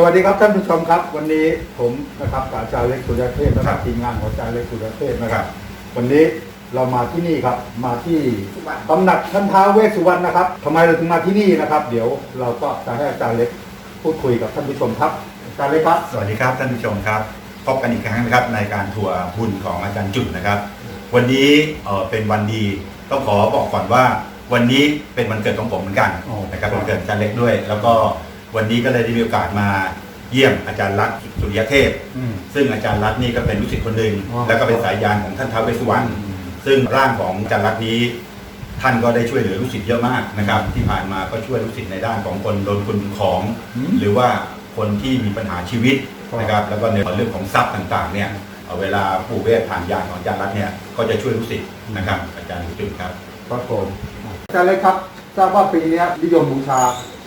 สวัสดีครับท่านผู้ชมครับ วันนี้ผมนะครับกับอาจารย์เล็กสุรเทพและครับทีมงานของอาจารย์เล็กสุรเทพนะคครัรับบวันนี้เรามาที่นี่ครับมาที่สุวรรณ ตำหนักท่านท้าวเวสสุวรรณนะครับทำไมเราถึงมาที่นี่นะครับ เดี๋ยวเราก็จะให้อาจารย์เล็กพูดคุยกับท่านผู้ชมครับอาจารย์เล็กครับสวัสดีครับท่านผู้ชมครับพบกันอีกครั้งนะครับในการทัวร์บุญของอาจารย์จุดนะครับ วันนี้เอ่อเป็นวันดีต้องขอบอกก่อนว่า วันนี้เป็นวันเกิดของผมเหมือนกันอ๋อนะครับวันเกิดอาจารย์เล็กด้วย แล้วก็ วันนี้ก็เลยได้มีโอกาสมาเยี่ยมอาจารย์รัตน์สุริยเทพ อืม ซึ่งอาจารย์รัตน์นี่ก็เป็นลูกศิษย์คนหนึ่งอ๋อ แล้วก็เป็นสายยานของท่านท้าวเวสสุวรรณอืมซึ่งร่างของอาจารย์รัตน์นี้ ท่านก็ได้ช่วยเหลือลูกศิษย์เยอะมากนะครับ ที่ผ่านมาก็ช่วยลูกศิษย์ในด้านของคนโดนคุณของ อืมหรือว่าคนที่มีปัญหาชีวิตครับนะครับ แล้วก็ในเรื่องของทรัพย์ต่างๆ เนี่ยเอ่อเวลาปู่เวทผ่านยานของอาจารย์รัตน์เนี่ยก็จะช่วยลูกศิษย์นะครับ อาจารย์จุดครับ ครับผมอาจารย์เล็กครับทราบว่าปีนี้นิยมบูชา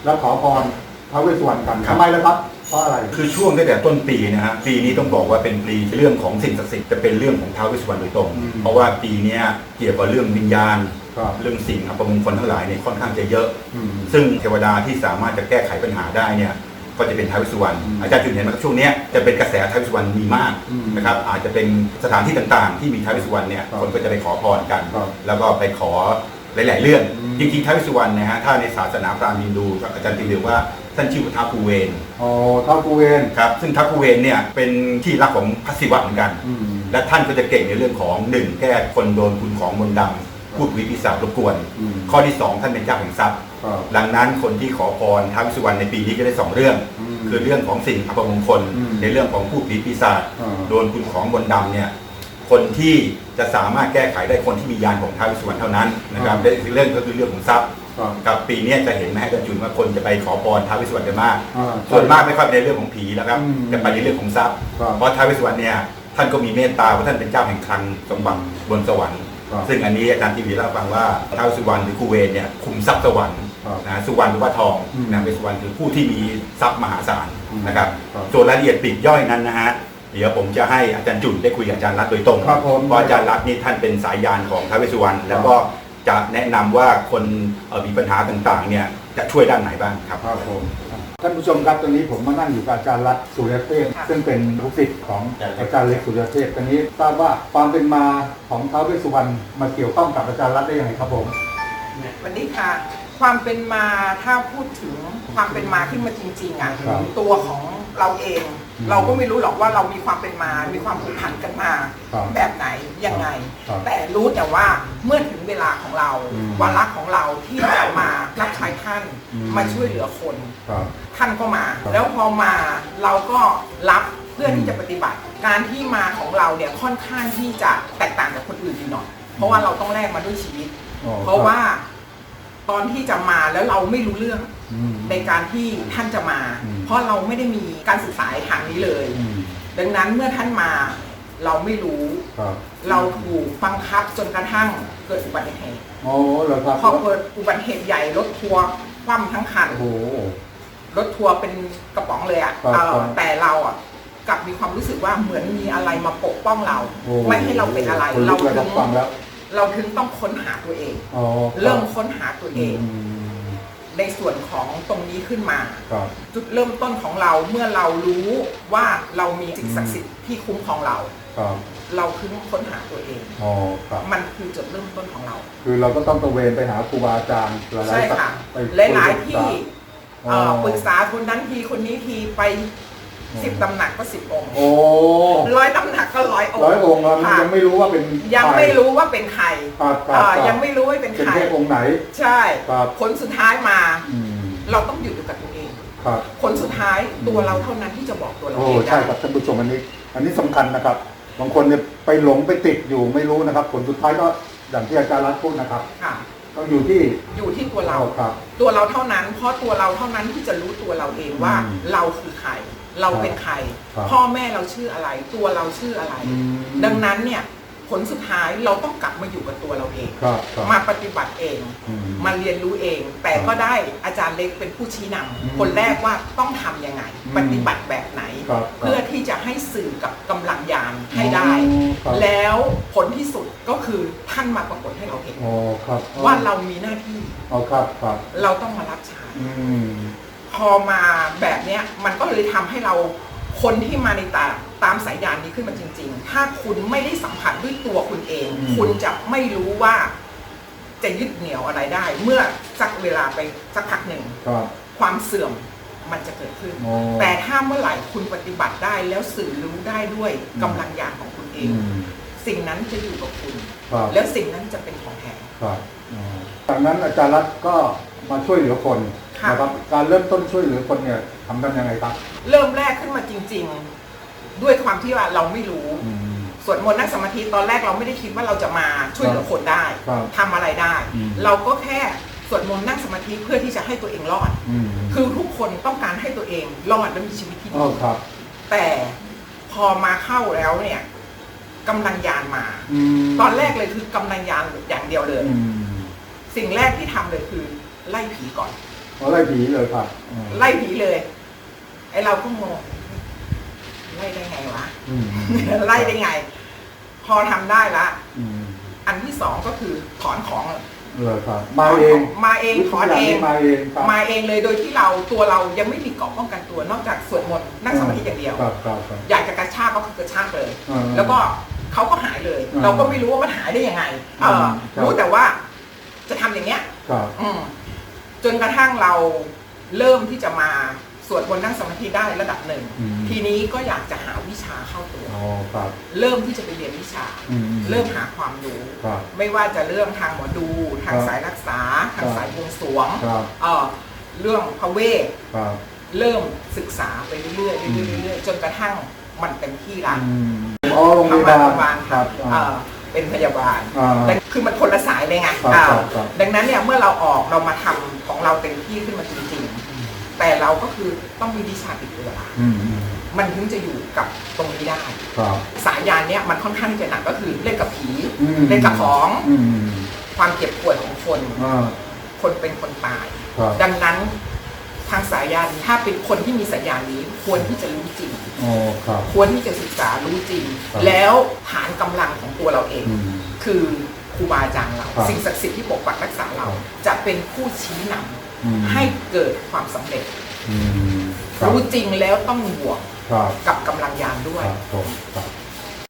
และขอพร ท้าวเวสสุวรรณกันครับ ทำไมล่ะครับ เพราะอะไร คือช่วงตั้งแต่ต้นปีนะฮะปีนี้ต้องบอกว่าเป็นปีเรื่องของสิ่งศักดิ์สิทธิ์จะเป็นเรื่องของท้าวเวสสุวรรณโดยตรง อืมเพราะว่าปีเนี้ยเกี่ยวกับเรื่องวิญญาณ ครับ เรื่องสิ่งอัปมงคลทั้งหลายเนี่ยค่อนข้างจะเยอะ อืม ซึ่งเทวดาที่สามารถจะแก้ไขปัญหาได้เนี่ยก็จะเป็นท้าวเวสสุวรรณอืมอาจารย์จุนเห็นไหมครับช่วงเนี้ยจะเป็นกระแสท้าวเวสสุวรรณมีมากอืมนะครับอาจจะเป็นสถานที่ต่างๆ ที่มีท้าวเวสสุวรรณเนี่ยครับคนก็จะไปขอพรกัน ครับแล้วก็ไปขอหลาย ๆ เรื่อง อืมจริงๆท้าวเวสสุวรรณนะฮะถ้าในศาสนาพราหมณ์ฮินดูอาจารย์ตีเรียกว่า ท่านชื่อว่าท้าวภูเวนอ๋อท้าวกุเวนครับ ซึ่งท้าวภูเวนเนี่ยเป็นที่รักของพระศิวะเหมือนกันอืมและท่านก็จะเก่งในเรื่องของหนึ่งแก้คนโดนคุณของมนต์ดำพูดวิปีศาจรบกวนอืมข้อที่สองท่านเป็นเจ้าแห่งทรัพย์ครับดังนั้นคนที่ขอพรท้าววิสุวรรณในปีนี้จะได้สองเรื่องอืมคือเรื่องของสิ่งอัปมงคลอืมในเรื่องของผู้ผีปีศาจอ่าโดนคุณของมนต์ดำเนี่ยคนที่จะสามารถแก้ไขได้คนที่มียานของท้าววิสุวรรณเท่านั้นนะครับอ่าและอีกเรื่องก็คือเรื่องของทรัพย์ครับ กับปีนี้จะเห็นไหมฮะอาจารย์จุนว่าคนจะไปขอพรท้าววิสุวรรณกันมาก อ่าส่วนมากไม่ค่อยไปในเรื่องของผีแล้วครับอืมจะไปในเรื่องของทรัพย์ ครับเพราะท้าววิสุวรรณเนี่ยท่านก็มีเมตตาเพราะท่านเป็นเจ้าแห่งคลังสมบัติบนสวรรค์ ครับซึ่งอันนี้อาจารย์ทีวีเล่าให้ฟังว่าท้าววิสุวรรณหรือกูเวนเนี่ยคุมทรัพย์สวรรค์ครับนะสุวรรณหรือว่าทองอืมนะเป็นสุวรรณคือผู้ที่มีทรัพย์มหาศาลอืมนะครับครับ ส่วนรายละเอียดปลีกย่อยนั้นนะฮะเดี๋ยวผมจะให้อาจารย์จุนได้คุยกับอาจารย์รัตน์โดยตรง ครับผม เพราะอาจารย์รัตน์นี่ท่านเป็นสายยานของท้าวเวสสุวรรณแล้วก็ จะแนะนำว่าคนเอ่อมีปัญหาต่างๆเนี่ยจะช่วยด้านไหนบ้างครับ ครับผมท่านผู้ชมครับตอนนี้ผมมานั่งอยู่กับอาจารย์รัตน์สุริยเทพค่ะซึ่งเป็นลูกศิษย์ของอาอาจาจารรย์ย์เล็เล็กกสุริยเทพตอนนี้ทราบว่าความเป็นมาของท้าวเวสสุวรรณมาเกี่ยวข้องกับอาจารย์รัตน์ได้ยังไงครับผม วันนี้ค่ะ ความเป็นมาถ้าพูดถึงความเป็นมาขึ้นมาจริงๆอะครับตัวของเราเองอืม เราก็ไม่รู้หรอกว่าเรามีความเป็นมา มีความผูกพันกันมา ครับแบบไหนยังไง ครับแต่รู้แต่ว่าเมื่อถึงเวลาของเราอืมวาระของเราที่จะมารับใช้ท่านอืม มาช่วยเหลือคน ครับ ท่านก็มา ครับแล้วพอมาเราก็รับเพื่อที่อืมจะปฏิบัติ การที่มาของเราเนี่ยค่อนข้างที่จะแตกต่างจากคนอื่นอยู่หน่อย เพราะว่าเราต้องแลกมาด้วยชีวิต อ๋อเพราะว่า ตอนที่จะมาแล้วเราไม่รู้เรื่องอืมในการที่ท่านจะมาอืมเพราะเราไม่ได้มีการศึกษาในทางนี้เลยอืมดังนั้นเมื่อท่านมาเราไม่รู้ครับเราถูกบังคับจนกระทั่งเกิดอุบัติเหตุโอ้เหรอครับพอเกิดอุบัติเหตุใหญ่รถทัวร์คว่ำทั้งคันโอ้โหรถทัวร์เป็นกระป๋องเลยอะครับเออครับแต่เราอะกลับมีความรู้สึกว่าเหมือนมีอะไรมาปกป้องเราโอ้ไม่ให้เราเป็นอะไรคนลุเรากเลยคถึรับงฟังแล้ว เราถึงต้องค้นหาตัวเอง อ๋อเริ่มค้นหาตัวเออืงมในส่วนของตรงนี้ขึ้นมา ครับ จุดเริ่มต้นของเราเมื่อเรารู้ว่าเรามีสิ่งศักดิ์สิทธิ์ที่คุ้มครองเรา ครับเราถึงค้นหาตัวเอง อ๋อครับ มันคือจุดเริ่มต้นของเรา คือเราก็ต้องตระเวนไปหาครูบาอาจารย์หลายๆใช่ค่ะไปหลายๆที่อ๋อเอ่อปรึกษาคนนั้นทีคนนี้ทีไป สิบตำหนักก็สิบองค์โอ้ร้อยตำหนักก็ร้อยองค์ร้อยองค์แล้วค่ะยังไม่รู้ว่าเป็นยังใคไม่รู้ว่าเป็นใครครับครัเอ่บอครับยังไม่รู้ว่าเป็นเป็นใครเทพองค์ไหน ใช่ครับผลสุดท้ายมาอืมเราต้องอยู่อยู่กับตัวเองครับผลสุดท้ายตัวเราเท่านั้นที่จะบอกตัวเราโอ้เองใช่ได้ครับท่านผู้ชมอันนี้ อันนี้สำคัญนะครับบางคนเนี่ยไปหลงไปติดอยู่ไม่รู้นะครับ ผลสุดท้ายก็อย่างที่อาจารย์รัตน์พูดนะครับค่ะต้องอยู่ที่อยู่ที่ตัวเราครับ ตัวเราเท่านั้น เพราะตัวเราเท่านั้นที่จะรู้ตัวเราเองว่าอืมเราคือใคร เราเป็นใคร ครับพ่อแม่เราชื่ออะไร ตัวเราชื่ออะไร อืม ดังนั้นเนี่ยผลสุดท้ายเราต้องกลับมาอยู่กับตัวเราเอง ครับครับ มาปฏิบัติเอง อืมมาเรียนรู้เอง แต่ก็ได้อาจารย์เล็กเป็นผู้ชี้นำอืมคนแรกว่าต้องทำยังไง อืมปฏิบัติแบบไหน ครับเพื่อที่จะให้สื่อกับกำลังยานให้ได้อ๋อครับ แล้วผลที่สุดก็คือท่านมาปรากฏให้เราเห็นอ๋อครับว่าเรามีหน้าที่อ๋อครับครับเราต้องมารับใช้ อืม พอมาแบบเนี้ยมันก็เลยทำให้เราคนที่มาในตาตามสายยานนี้ขึ้นมาจริง ๆ ถ้าคุณไม่ได้สัมผัสด้วยตัวคุณเองอืมคุณจะไม่รู้ว่าจะยึดเหนี่ยวอะไรได้ เมื่อสักเวลาไปสักพักหนึ่งครับความเสื่อมมันจะเกิดขึ้นโอ้แต่ถ้าเมื่อไหร่คุณปฏิบัติได้แล้วสื่อรู้ได้ด้วยกำลังญาณของคุณเออืงมสิ่งนั้นจะอยู่กับคุณครับแล้วสิ่งนั้นจะเป็นของแท้ครับอ๋อจากนั้นอาจารย์รัตน์ก็มาช่วยเหลือคนค่ะ นะครับการเริ่มต้นช่วยเหลือคนเนี่ยทำกันยังไงครับ เริ่มแรกขึ้นมาจริง ๆ ด้วยความที่ว่าเราไม่รู้อืมสวดมนต์นั่งสมาธิตอนแรกเราไม่ได้คิดว่าเราจะมาช่วยเหลือคนได้ ครับทำอะไรได้ อืม เราก็แค่สวดมนต์นั่งสมาธิเพื่อที่จะให้ตัวเองรอด อืมคือทุกคนต้องการให้ตัวเองรอดและมีชีวิตที่อ๋ดี อครับ แต่พอมาเข้าแล้วเนี่ยกำลังยานมา อืมตอนแรกเลยคือกำลังยานอย่างเดียวเลย อืมสิ่งแรกที่ทำเลยคือ ไล่ผีก่อน เอาไล่ผีเลยครับอืมไล่ผีเลย ไอเราก็งงไล่ได้ไงวะ อืม ไล่ได้ไง พอทำได้ละ อืมอันที่สองก็คือถอนของเลยเลยครับมาเองมาเองถอนเอง มาเองครับมาเองเลยโดยที่เราตัวเรายังไม่มีเกราะป้องกันตัวนอกจากสวดมนต์นั่งสมาธิอย่างเดียว ครับครับครับ อยากจะกระชากก็คือกระชากเลย อ่าแล้วก็เขาก็หายเลย อ่าเราก็ไม่รู้ว่ามันหายได้ยังไง เออ ครับ รู้แต่ว่าจะทำอย่างเงี้ย ครับ อืม จนกระทั่งเราเริ่มที่จะมาสวดมนต์นั่งสมาธิได้ระดับหนึ่ง อืม ทีนี้ก็อยากจะหาวิชาเข้าตัว อ๋อครับ เริ่มที่จะไปเรียนวิชา อืมเริ่มหาความรู้ ครับ ไม่ว่าจะเรื่องทางหมอดูทางครับสายรักษา ทางครับ สายบวงสรวงครับเอ่อเรื่องพระเวทครับ เริ่มศึกษาไปเรื่อยๆเรื่อยๆเรื่อยๆจนกระทั่งมันเต็มที่ละอืมอ๋อโรงพยาบาลทำโรงพยาบาลครับเอ่อ่าอเป็นพยาบาลอ่า แต่คือมันคนละสาย เลยไงครับอ่าครับครับดังนั้นเนี่ยเมื่อเราออกเรามาทำของเราเต็มที่ขึ้นมาจริงๆ แต่เราก็คือต้องมีวิชาติดตัวอืมอืมมันถึงจะอยู่กับตรงนี้ได้ ครับ สายยานเนี่ยมันค่อนข้างที่จะหนักก็คือเล่นกับผีอืม เล่นกับของอืมความเจ็บป่วยของคน อ่าคนเป็นคนตาย ครับดังนั้นทางสายยานถ้าเป็นคนที่มีสายยานนี้ควรที่จะรู้จริงอ๋อครับ ควรที่จะศึกษารู้จริง ครับ แล้วฐานกำลังของตัวเราเอง อืม คือค รูบาอาจารย์เรา ครับสิ่งศักดิ์สิทธิ์ที่ปกปักรักษาเราครับจะเป็นผู้ชี้นำอืม ให้เกิดความสำเร็จ อืมครับรู้จริงแล้วต้องบวกครับกับกำลังยานด้ควยรับผมครับ